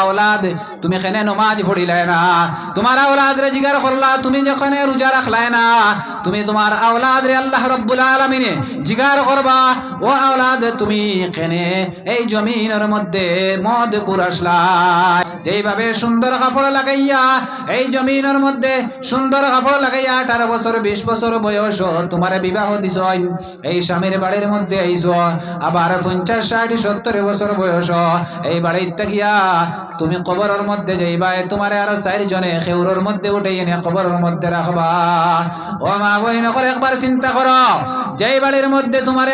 আওলাদ, তুমি খেনে নমাজ পড়িলে না। তোমার আওলাদ রে জিগার করলা, তুমি যেখানে রোজা রাখলাই না তুমি তোমার আওলাদ রে আল্লাহ রব্বুল আলামিনে জিগার করবা। ও আওলাদ, তুমি খেনে এই জমিনের মধ্যে মদ কুরাসলা যেইভাবে সুন্দর কাপড় লাগাইয়া, এই জমিনের মধ্যে সুন্দর কাপড় লাগাইয়া আঠারো বছর, বিশ বছর বয়স তোমার বিবাহ দিছ এই স্বামীর বাড়ির মধ্যে আইস আবার পঞ্চাশ, ষাট, সত্তর বছর বয়স। এই বাড়ির থাকিয়া তুমি কবরের মধ্যে যাইবা তোমার আর চার জনে খেউরের মধ্যে উঠে এনে কবরের মধ্যে রাখবা। ও মা মধ্যে তোমারে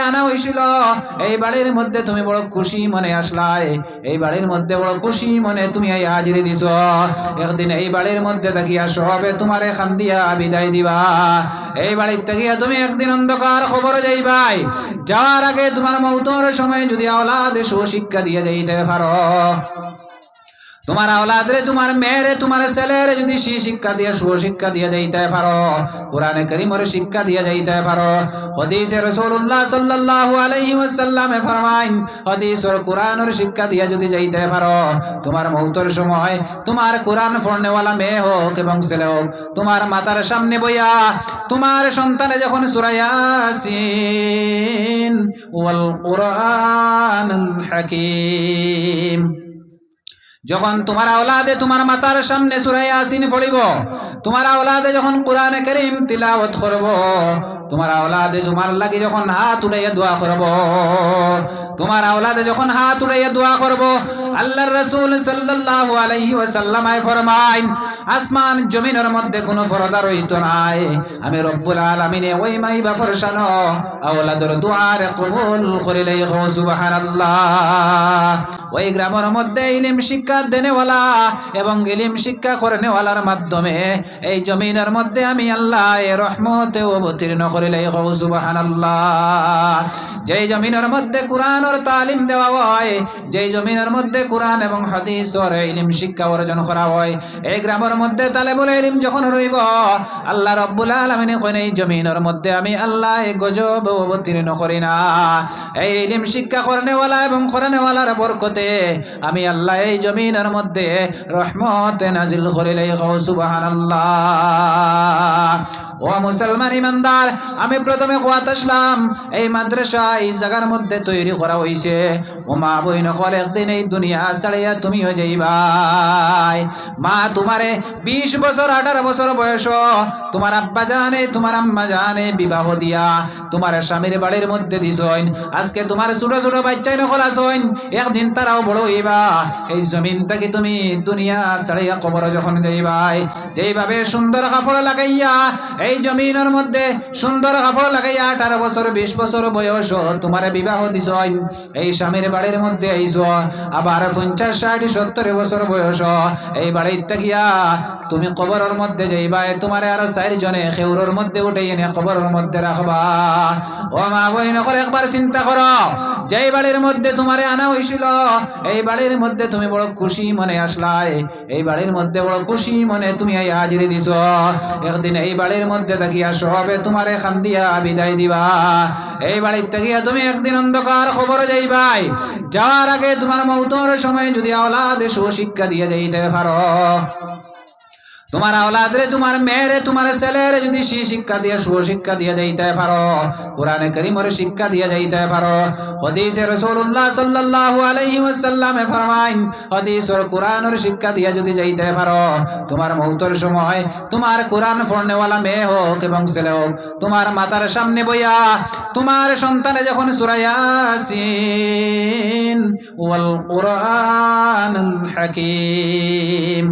দিছ। একদিন এই বাড়ির মধ্যে থাকিয়া সবে তোমারে খান্দিয়া বিদায় দিবা। এই বাড়ির থাকিয়া তুমি একদিন অন্ধকার খবর যাইবাই। যাওয়ার আগে তোমার মৌতর সময় যদি আওলাদ সুশিক্ষা দিয়ে যাইতে পারো। তোমার আওলাদরে, তোমার মেয়েরে, তোমার ছেলেরে যদি সি শিক্ষা দিয়ে সুশিক্ষা দিয়ে যাইতে পারো, কোরআনে করিমরে শিক্ষা দিয়ে যাইতে পারো, হদিসে রাসূলুল্লাহ সাল্লাল্লাহু আলাইহি ওয়াসাল্লামে ফরমাইন, হদিসের কোরআনের শিক্ষা দিয়ে যদি যাইতে পারো, তোমার মৌতর সময় তোমার কোরআন পড়নেওয়ালা মেয়ে হোক এবং ছেলে হোক, তোমার মাতার সামনে বইয়া, তোমার সন্তানে যখন সূরা ইয়াসিন, ওয়াল কোরআনুল হাকীম। যখন তোমার আওলাদে তোমার মাতার সামনে সুরাই আসিন পড়িব, তোমার আওলাদে যখন কোরআনে করিম তিলাওয়াত করব, তোমার আওলাদে তোমার লাগি যখন হাত উড়াইয়া দোয়া করব, তোমার আওলাদে যখন হাত উড়াইয়া দোয়া করব, আল্লাহর রাসূল সাল্লাল্লাহু আলাইহি ওয়াসাল্লাম আয় ফরমাইন, আসমান জমিনের মধ্যে কোনো পরদা রইতো নাই। আমি রব্বুল আলামিনে ওই মাই বা ফরসানো আওলাদর দোয়ারে কবুল করিলে সুবহানাল্লাহ। ওই গ্রামের মধ্যে ইলিম শিক্ষা দেনেওয়ালা এবং ইলিম শিক্ষা করেনেওয়ালার মাধ্যমে এই জমিনের মধ্যে আমি আল্লাহ এ রহমতে অবতীর্ণ করিলে সুবহানাল্লাহ। যেই জমিনের মধ্যে কোরআনের তালিম দেওয়া হয়, যেই জমিনের মধ্যে কোরআন এবং হাদিসর ইলিম শিক্ষা অর্জন করা হয়, এই গ্রামের মধ্যে তালে বলে ইলিম যখন রইব, আল্লাহ রব্বুল আলমিনে কইন এই জমিনের মধ্যে আমি আল্লাহ এই গজব অবতীর্ণ করি না। এই ইলিম শিক্ষা করেনেওয়ালা এবং করেনেওয়ালার বরকতে আমি আল্লাহ এই জমিনের মধ্যে রহমতে নাজিল করিলে সুবহানাল্লাহ। ও মুসলমান ইমানদার, আমি প্রথমে কোয়াত আসলাম, এই মাদ্রাসা এই জায়গার মধ্যে তৈরি করা হয়েছে ও মা বই নকল একদিন এই দুনিয়া ছাড়িয়া তুমিও যাইবাই মা, তোমারে বিশ বছর, আঠারো বছর বয়স, তোমার আব্বা জানে, তোমার আম্মা জানে, বিবাহ দিয়া তোমার স্বামীর বাড়ির মধ্যে দিছইন আজকে তোমার ছোট ছোট বাচ্চাই নকল আসইন একদিন তারাও বড় হইবা। এই থেকে তুমি দুনিয়া ছাড়িয়া কবর যখন যাইবাই, যেইভাবে সুন্দর কাপড় লাগাইয়া, এই জমিনের মধ্যে সুন্দর কাপড় লাগাইয়া আঠারো বছর, বিশ বছর বয়স তোমার বিবাহ দিছ এই স্বামীর বাড়ির মধ্যে আইস আবার পঞ্চাশ, ষাট, সত্তর বছর বয়স, এই বাড়ির থাকিয়া তুমি কবরের মধ্যে যাইবা তোমার আরও চার জনে খেউরের মধ্যে উঠে এনে কবরের মধ্যে রাখবা। ও মা বই নকর একবার চিন্তা করো, যেই বাড়ির মধ্যে তোমারে আনা হয়েছিল এই বাড়ির মধ্যে তুমি বড় খুশি মনে আসলায়। এই বাড়ির মধ্যে বড় খুশি মনে তুমি এই হাজিরি দিছ। একদিন এই বাড়ির মধ্যে থাকিয়া সবে তোমার এখান খান্দিয়া বিদায় দিবা। এই বাড়ির থাকিয়া তুমি একদিন অন্ধকার খবর যাইবাই। যাওয়ার আগে তোমার মৌতর সময় যদি আওলাদে সুশিক্ষা দিয়ে যাইতে পারো। তোমার আওলাদরে, তোমার মেয়েরে, তোমার ছেলেরে যদি সি শিক্ষা দিয়ে সুশিক্ষা দিয়ে যাইতে পারো, কোরআনে করিমরে শিক্ষা দিয়ে যাইতে পারো, হদিসে রাসূলুল্লাহ সাল্লাল্লাহু আলাইহি ওয়াসাল্লামে ফরমাইন, হদিসের কোরআনের শিক্ষা দিয়ে যদি যাইতে পারো, তোমার মৌতর সময় তোমার কোরআন পড়নেওয়ালা মেয়ে হোক এবং ছেলে হোক, তোমার মাতার সামনে বইয়া, তোমার সন্তানে যখন সূরা ইয়াসিন, ওয়াল কোরআনুল হাকীম।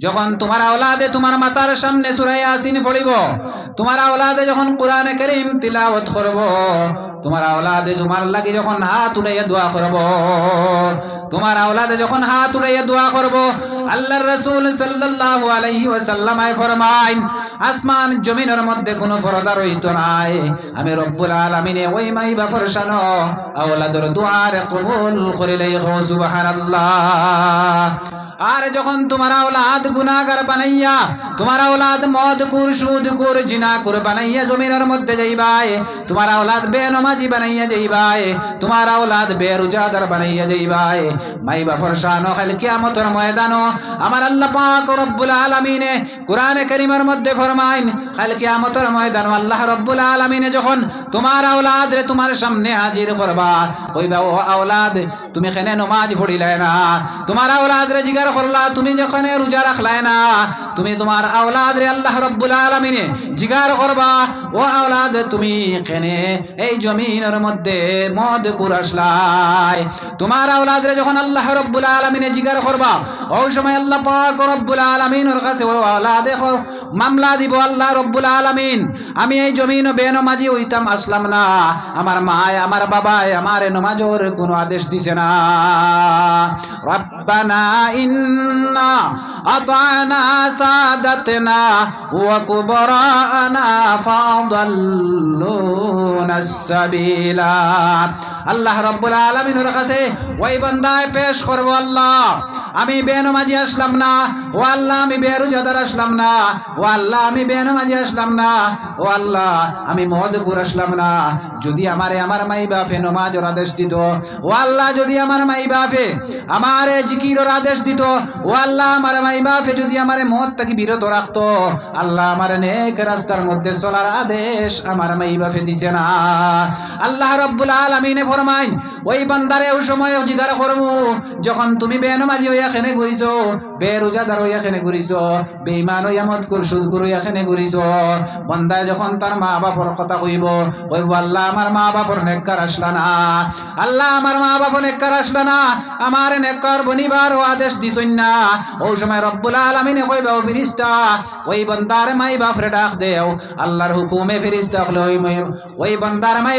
যখন তোমার আওলাদে তোমার মাতার সামনে সুরাই আসিন পড়িব, তোমার আওলাদে যখন কোরআনে করিম তিলাওয়াত করব তোমার আওলাদে তোমার লাগি যখন হাত উড়াইয়া দোয়া করব, তোমার আওলাদে যখন হাত উড়াইয়া দোয়া করব, আল্লাহর রাসূল সাল্লাল্লাহু আলাইহি ওয়াসাল্লাম আয় ফরমাইন, আসমান জমিনের মধ্যে কোনো পরদা রইত নাই। আমি রব্বুল আলামিনে ওই মাই বা ফরসানো আওলাদর দোয়ার কবুল করিলাই সুবহানাল্লাহ। আর যখন তোমার আওলাদ গুনাহগার বানাইয়া, তোমার আওলাদ মদ কুর সুদ কুর জিনা, কুর বানাইয়া জমিনের মধ্যে যাইবাই তোমার আওলাদ বেনমাজি বানাইয়া যাইবাই তোমার আওলাদ বেরুজাদার বানাইয়া যাইবাই মাই বাফর শানো খাল কিয়ামতের ময়দানো আমার আল্লাহ পাক রব্বুল আলামিনে কোরআনে কারীমের মধ্যে ফরমাইন খাল কিয়ামতের ময়দানো আল্লাহ রব্বুল আলামিনে যখন তোমার আওলাদ রে তোমার সামনে হাজির করবা, কইবা, ও আওলাদ, তুমি এখানে নমাজ পড়িলে না। তোমার আওলাদ রে জিগার করলা, তুমি যেখানে রোজা রাখলাই না, তুমি তোমার আওলাদ রে আল্লাহ রব্বুল আলামিনে জিগার করবা, ও আওলাদ, তুমি এখানে এই জমিনের মধ্যে মদ কুরাসলাই তোমার আওলাদ রে যখন আল্লাহ রব্বুল আলামিনে জিগার করবা, ওই সময় আল্লাহ পাক রব্বুল আলামিনের কাছে, ও আওলাদে মামলা দিব আল্লাহ রব্বুল আলামিন। আমি এই জমিন বেন বেনমাজি হইতাম, আসলাম না। আমার মায়, আমার বাবায় আমার নমাজের কোনো আদেশ দিছে না। রব্বানা ইন্না আতানা সাদাতনা ওয়া কুবরানা ফাদাল্লুনা সাবিলা। আল্লাহ রব্বুল আলামিনের কাছে ওই বান্দায় পেশ করব আল্লাহ। আমি বেনমাজি আসলাম না। ও আল্লাহ, আমি বেরুজাদার আসলাম না। ও আল্লাহ, আমি বেনমাজি আসলাম না। ও আল্লাহ, আমি মদকুর আসলাম না। যদি আমারে আমার মাই বাপে নমাজের আদেশ দিত, ও আল্লাহ, যদি আমার মাই বাপে আমারে জিকিরের আদেশ দিত, ও আল্লাহ, আমার মাই বাপে যদি আমারে মদ থেকে বিরত রাখতো, আল্লাহ আমার নেক রাস্তার মধ্যে চলার আদেশ আমার মাই বাপে দিছে না। আল্লাহ রব্বুল আলামিনে ফরমাইন, ওই বান্দারে ওই সময় জিগার করব যখন তুমি বেনমাজি হইয়া খেনে ঘুরিছ, বেরোজাদার হইয়া খেনে ঘুরিছ বেইমান হইয়া মদ কুর সুদ কুর হইয়া খেনে ঘুরিছ, বন্দায় যখন তার মা বাপর কথা কইব কইব, আল্লাহ আমার মা বাপর নেককার আসলা না। আল্লাহ আমার মা বাপর নেককার আসলা না। আমার নেককার বনিবার ও আদেশ দিছইন না। ওই সময় রব্বুল আলামিনে কইবা, ও ফিরিস্তা ওই বন্দার মাই বাপরে ডাক দেও। আল্লাহর হুকুমে ফিরিস্তা হলো ওই ওই বন্দার মাই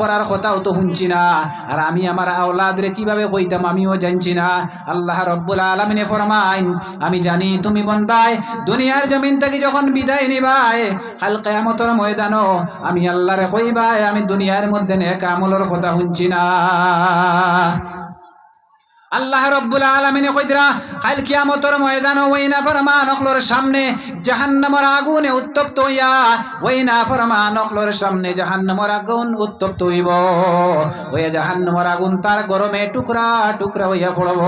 করার কথাও তো শুনছি না। আর আমি আমার আওলাদ রে কীভাবে কইতাম আমিও জানছি না। আল্লাহ রব্বুল আলমিনে ফরমাইন, আমি জানি তুমি বন্দায়, দুনিয়ার জমিন থেকে যখন বিদায় নিবাই কাল কেয়ামতর ময়দানও আমি আল্লাহরে কইবাই আমি দুনিয়ার মধ্যে নেক আমলের কথা শুনছি না। আল্লাহ রব্বুল আলমিনে কইতরা কাল কিয়ামতর ময়দান ওই না ফরমান অখলোর সামনে জাহান্নামর আগুনে উত্তপ্ত হইয়া ওই না ফরমান অখলোর সামনে জাহান্নামর আগুন উত্তপ্ত হইব। ওই জাহান্নামর আগুন তার গরমে টুকরা টুকরা হইয়া পড়ব।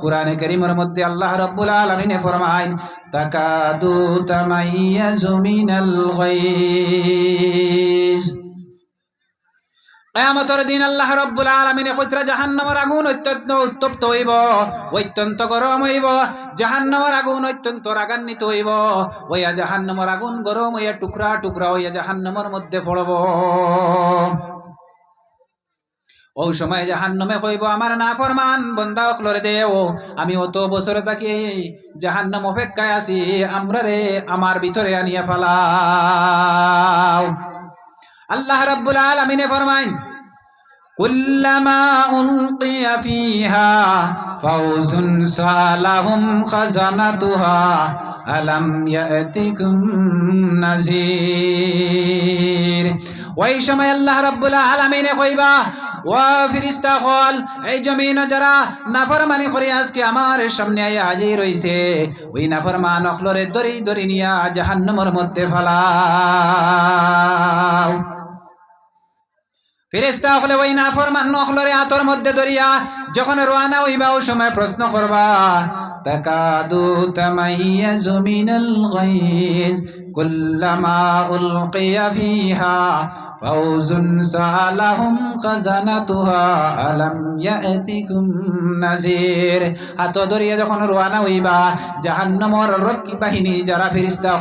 কোরআনে করিমের মধ্যে আল্লাহ রব্বুল আলমিনে ফরমাইন, তাকাদু তামাইয়াজু মিনাল গায়জ কেয়ামতর দিন আল্লাহ রব্বুল আলমিনে কইতরা জাহান্নামর আগুন অত্যন্ত উত্তপ্ত হইব, অত্যন্ত গরম হইব। জাহান্নামর আগুন অত্যন্ত রাগান্বিত হইব। ওইয়া জাহান্নামর আগুন গরম হইয়া টুকরা টুকরা হইয়া জাহান্নামর মধ্যে পড়ব। ওই সময় জাহান্নামে কইব আমার না ফরমান বন্দা অখলরে দেও, আমি অত বছরে থাকি জাহান্নাম অপেক্ষায় আছি, আমরা রে আমার ভিতরে আনিয়া ফালাও। আল্লাহ রাব্বুল আলামিনে ফরমাইন, কুল্লামা উলকিয়া ফিহা ফাউজুন সালাহুম খাজানাতুহা, আলাম ইয়াতিকুম নাযীর। ওই সময় আল্লাহ রাব্বুল আলামিনে কইবা ও ফিরিস্তা হল এই জমিন যারা নাফরমানি করে আজকে আমার সামনে আয় হাজির হইছে, ওই নাফরমান অখলরে দড়ি দড়ি নিয়া জাহান্নামের মধ্যে ফালাও। ফেরেস্তা হলে ওই না ফরমান নখলরে আতর মধ্যে দরিয়া যখন রোয়ানা হইবা ও সময় প্রশ্ন করবা, তাকাদু তামাইয়া জমিনাল গাইজ, কুল্লামা উলকিয়া ফিহা ফাউজুন সালাহুম খাজানাতুহা আলাম ইয়াতিকুম নাজির। হাত ধরিয়া যখন হইবা, জাহান্নামর রক্ষী বাহিনী যারা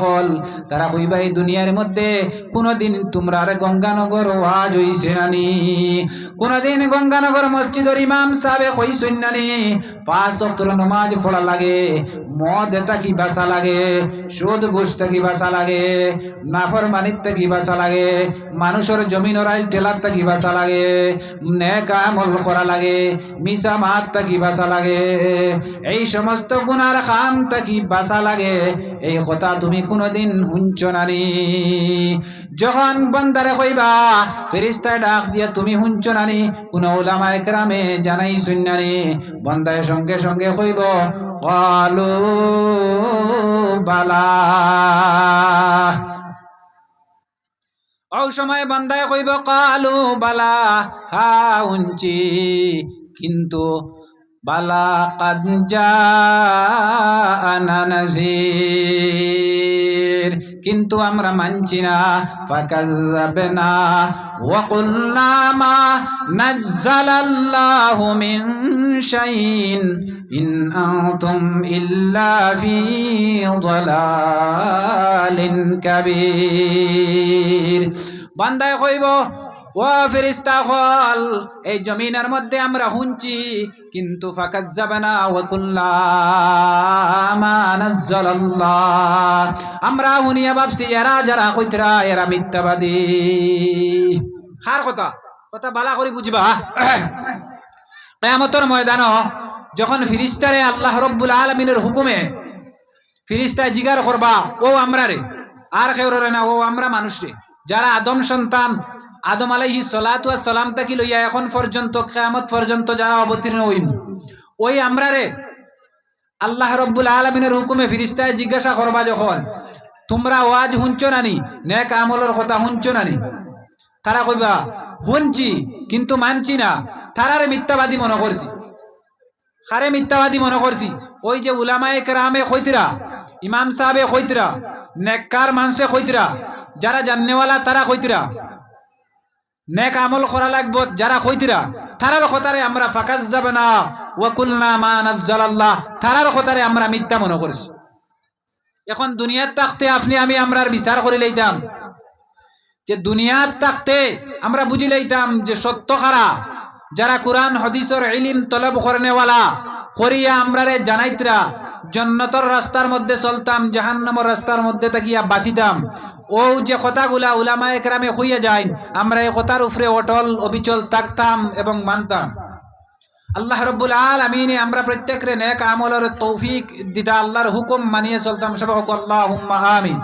হল, তারা হইবা এই দুনিয়ার মধ্যে কোনোদিন তোমরার গঙ্গানগর ওয়াজ হইছে নানি কোনোদিন গঙ্গানগর মসজিদর ইমাম সাবে হইছেন নানি পাঁচ অক্টর নমাজ পড়া লাগে, মদ এটা কি বাসা লাগে সুদ গোষ্ঠ কি বাসা লাগে নাফরমানিত কি বাসা লাগে, মানুষ মানুষের জমিন রাইল টেলার কি বাসা লাগে, নেক আমল করা লাগে মিসা মাত কি বাসা লাগে, এই সমস্ত গুনার খাম কি বাসা লাগে, এই কথা তুমি কোনোদিন শুনছ নানি যখন বন্দারে কইবা, ফেরিস্তায় ডাক দিয়া তুমি শুনছ নানি কোন ওলামা একরামে জানাই শুনানি বন্দায় সঙ্গে সঙ্গে কইব, কালু বালা। ও সময় বান্দায় কইব কালু বালা হা উঞ্চি কিন্তু বালা কাদ জাআনা নাযীর কিন্তু আমরা মানছি না। ফাকাযাবনা ওয়া কুলনা মা নাযালাল্লাহু মিন শাইইন। ইন বান্দায় কইব ও ফেরিস্তা হল, এই জমিনের মধ্যে আমরা হুঞ্চি কিন্তু ফাঁকা যাবে না আমরা হুনিয়া ভাবছি, এরা যারা কইতরা, এরা মিথ্যাবাদী। হার কথা কথা বালা করে বুঝবা। কেয়ামতর ময়দান যখন ফিরিস্তারে আল্লাহ রব্বুল আলমিনের হুকুমে ফিরিস্তা জিগার করবা, ও আমরা রে আর কেউ রে না, ও আমরা মানুষ রে। যারা আদম সন্তান আদম আলাইহি সালাম তাকি লইয়া এখন পর্যন্ত, কেয়ামত পর্যন্ত যারা অবতীর্ণ হইম ওই আমরা রে আল্লাহ রব্বুল আলমিনের হুকুমে ফিরিস্তায় জিজ্ঞাসা করবা যখন, তোমরা ওয়াজ হুঞ্চ নানি নেক আমলের কথা হুঞ্চ নানি তারা কইবা শুনছি কিন্তু মানছি না। তারারে মিথ্যাবাদী মনে করছি। হারে মিথ্যাবাদী মনে করছি। ওই যে উলামায়ে কেরামে কইতরা ইমাম সাহেবে কইতরা নেককার মানুষে কইতরা যারা জাননেওয়ালা তারা কইতরা নেক আমল করা লাগবো যারা কইতরা তারার কথারে আমরা ফাঁকাস যাবে না ওয়াকুল না মা নাজ্জালাল্লাহ, তারার কথারে আমরা মিথ্যা মনে করছি। এখন দুনিয়ার তাকতে আপনি, আমি আমরার বিচার করে লইতাম। যে দুনিয়ার তাকতে আমরা বুঝি লইতাম যে সত্য খারা, যারা কোরআন, হদিসর ইলিম তলব করেনেওয়ালা, করিয়া আমরারে জানাইতরা, জন্নতর রাস্তার মধ্যে চলতাম, জাহান্নামর রাস্তার মধ্যে তাকিয়া বাঁচিতাম। ও যে কথাগুলা উলামা একরামে হইয়া যায় আমরা এই কথার উপরে অটল অবিচল থাকতাম এবং মানতাম আল্লাহ রব্বুল আলমিনে আমরা প্রত্যেকরে নেক আমলের তৌফিক দিতা আল্লাহর হুকুম মানিয়ে চলতাম সব হোক আল্লাহ আমিন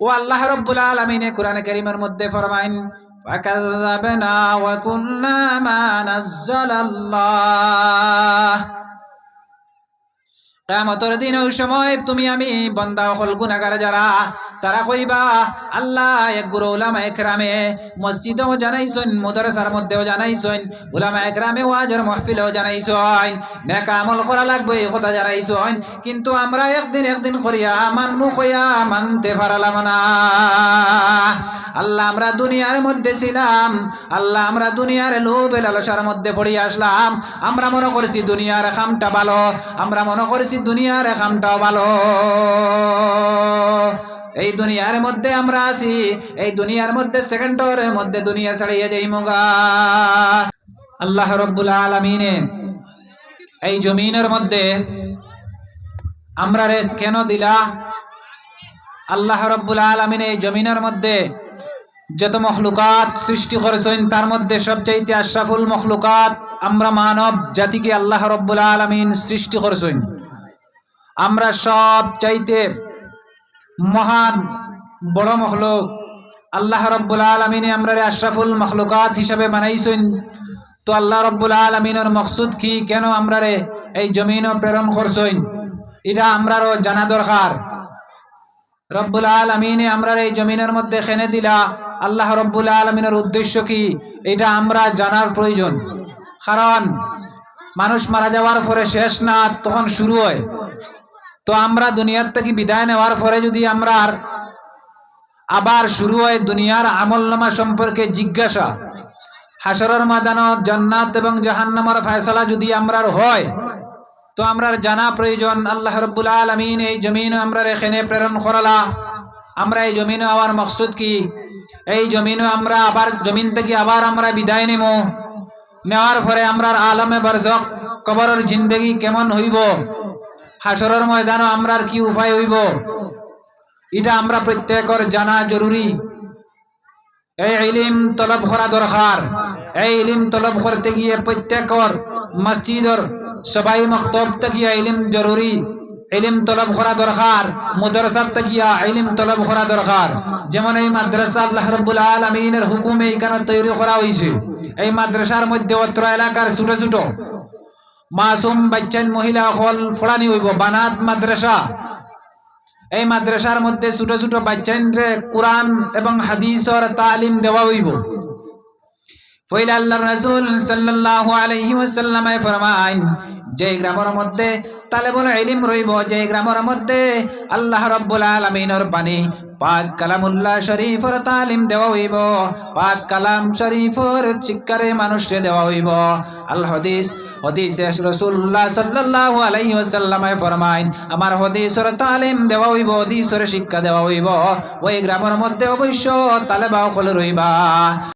ও আল্লাহ রব্বুল আলমিনে কোরআন করিমের মধ্যে ফরমাইন فكذبنا وكنا ما نزل الله কেমতর দিন ওই সময় তুমি আমি বন্দা হল গুনাগার যারা তারা কইবা, আল্লাহ, এক গুরু উলামা একরামে মসজিদেও জানাইছেন, মদরসার মধ্যেও জানাইছেন, উলামা একরামে ওয়াজের মাহফিলেও জানাইছেন, নেক আমল করা লাগবে, এই কথা জানাইছেন, কিন্তু আমরা একদিন একদিন করিয়া মানমু কইয়া মানতে পারলাম না। আল্লাহ, আমরা দুনিয়ার মধ্যে ছিলাম, আল্লাহ, আমরা দুনিয়ার লোভ লালসার মধ্যে পড়ে আসলাম, আমরা মনে করছি দুনিয়ার খামটা ভালো, আমরা মনে করছি দুনিয়ার খামটাও ভালো। এই দুনিয়ার মধ্যে আমরা আছি, এই দুনিয়ার মধ্যে সেকেন্ডের মধ্যে দুনিয়া ছাড়িয়ে যাই মোগা আল্লাহ রব্বুল আলমিনে এই জমিনের মধ্যে আমরা রে কেন দিলা? আল্লাহ রব্বুল আলমিন এই জমিনের মধ্যে যত মখলুকাত সৃষ্টি করেছেন, তার মধ্যে সবচাইতে আশরাফুল মখলুকাত আমরা মানব জাতিকে আল্লাহ রব্বুল আলমিন সৃষ্টি করেছেন। আমরা সব চাইতে মহান, বড় মখলুক। আল্লাহ রব্বুল আলমিনে আমরা আশরাফুল মখলুকাত হিসাবে বানাইছেন। তো আল্লাহ রব্বুল আলমিনের মকসুদ কি? কেন আমরা রে এই জমিনও প্রেরণ করছেন? এটা আমরারও জানা দরকার। রব্বুল আলমিনে আমরা এই জমিনের মধ্যে খেনে দিলা। আল্লাহ রব্বুল আলমিনের উদ্দেশ্য কি? এটা আমরা জানার প্রয়োজন। কারণ, মানুষ মারা যাওয়ার পরে শেষ না তখন শুরু হয়। তো আমরা দুনিয়ার থেকে বিদায় নেওয়ার পরে যদি আমরা আর আবার শুরু হয় দুনিয়ার আমলনামা সম্পর্কে জিজ্ঞাসা হাসরের মাদানত জান্নাত এবং জাহান্নামের ফয়সালা যদি আমরার হয়, তো আমরার জানা প্রয়োজন। আল্লাহ রব্বুল আলমিন এই জমিন আমরা এখানে প্রেরণ করালা। আমরা এই জমিন আবার মকসুদ কি? এই জমিন আমরা আবার, জমিন থেকে আবার আমরা বিদায় নেব নেওয়ার পরে আমরার আলমে বরজক কবরের জিন্দগি কেমন হইব? হাসরের ময়দানও আমরার কি উপায় হইব? এটা আমরা প্রত্যেকর জানা জরুরি। এই ইলিম তলব করা দরকার। এই ইলিম তলব করতে গিয়ে প্রত্যেকর মসজিদর সবাই মক্তব গিয়া ইলিম জরুরি। ইলিম তলব করা দরকার মুদরসাত গিয়া ইলিম তলব করা দরকার। যেমন এই মাদ্রাসা আল্লাহ রব্বুল আলমিনের হুকুমে এখানে তৈরি করা হয়েছে এই মাদ্রাসার মধ্যে অত্র এলাকার ছোট ছোট মাসুম বাচ্চান মহিলা হল ফোড়ানি হইব, বানাত মাদ্রাসা। এই মাদ্রাসার মধ্যে ছোট ছোট বাচ্চানরে কোরআন এবং হাদিসর তালিম দেওয়া হইব। ফইল আল্লাহ রাসূল সাল্লাল্লাহু আলাইহি ওয়াসাল্লামে ফরমাইন যে গ্রামের মধ্যে তালেবুল ইলম রইব, যে গ্রামের মধ্যে আল্লাহ রাব্বুল আলামিনের বাণী, পাক কালামুল্লাহ শরীফর তালিম দেওয়া হইব, পাক কালাম শরীফর শিক্ষারে মানুষকে দেওয়া হইব। আল হদিস, হদিসে রাসূলুল্লাহ সাল্লাল্লাহু আলাইহি ফরমাইন, আমার হদিসর তালিম দেওয়া হইব, হদিসর শিক্ষা দেওয়া হইব। ওই গ্রামের মধ্যে অবশ্য তালেবা হল রইবা।